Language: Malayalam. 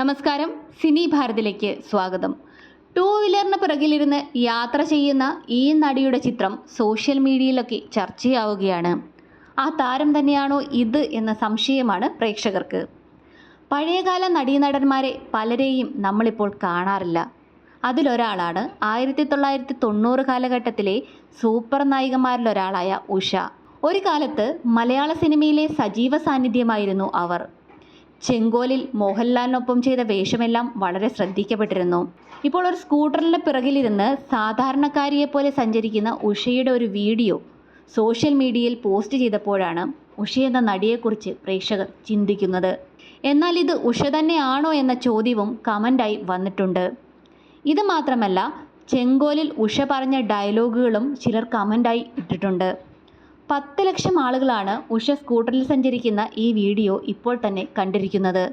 നമസ്കാരം. സിനി ഭാരതിലേക്ക് സ്വാഗതം. ടൂ വീലറിന് പിറകിലിരുന്ന് യാത്ര ചെയ്യുന്ന ഈ നടിയുടെ ചിത്രം സോഷ്യൽ മീഡിയയിലൊക്കെ ചർച്ചയാവുകയാണ്. ആ താരം തന്നെയാണോ ഇത് എന്ന സംശയമാണ് പ്രേക്ഷകർക്ക്. പഴയകാല നടീനടന്മാരെ പലരെയും നമ്മളിപ്പോൾ കാണാറില്ല. അതിലൊരാളാണ് ആയിരത്തി തൊള്ളായിരത്തി തൊണ്ണൂറ് കാലഘട്ടത്തിലെ സൂപ്പർ നായികമാരിലൊരാളായ ഉഷ. ഒരു കാലത്ത് മലയാള സിനിമയിലെ സജീവ സാന്നിധ്യമായിരുന്നു അവർ. ചെങ്കോലിൽ മോഹൻലാലിനൊപ്പം ചെയ്ത വേഷമെല്ലാം വളരെ ശ്രദ്ധിക്കപ്പെട്ടിരുന്നു. ഇപ്പോൾ ഒരു സ്കൂട്ടറിന്റെ പിറകിലിരുന്ന് സാധാരണക്കാരിയെ പോലെ സഞ്ചരിക്കുന്ന ഉഷയുടെ ഒരു വീഡിയോ സോഷ്യൽ മീഡിയയിൽ പോസ്റ്റ് ചെയ്തപ്പോഴാണ് ഉഷ എന്ന നടിയെക്കുറിച്ച് പ്രേക്ഷകർ ചിന്തിക്കുന്നത്. എന്നാൽ ഇത് ഉഷ തന്നെയാണോ എന്ന ചോദ്യവും കമന്റായി വന്നിട്ടുണ്ട്. ഇത് മാത്രമല്ല ചെങ്കോലിൽ ഉഷ പറഞ്ഞ ഡയലോഗുകളും ചിലർ കമന്റായി ഇട്ടിട്ടുണ്ട്. പത്ത് ലക്ഷം ആളുകളാണ് ഉഷ സ്കൂട്ടറിൽ സഞ്ചരിക്കുന്ന ഈ വീഡിയോ ഇപ്പോൾ തന്നെ കണ്ടിരിക്കുന്നത്.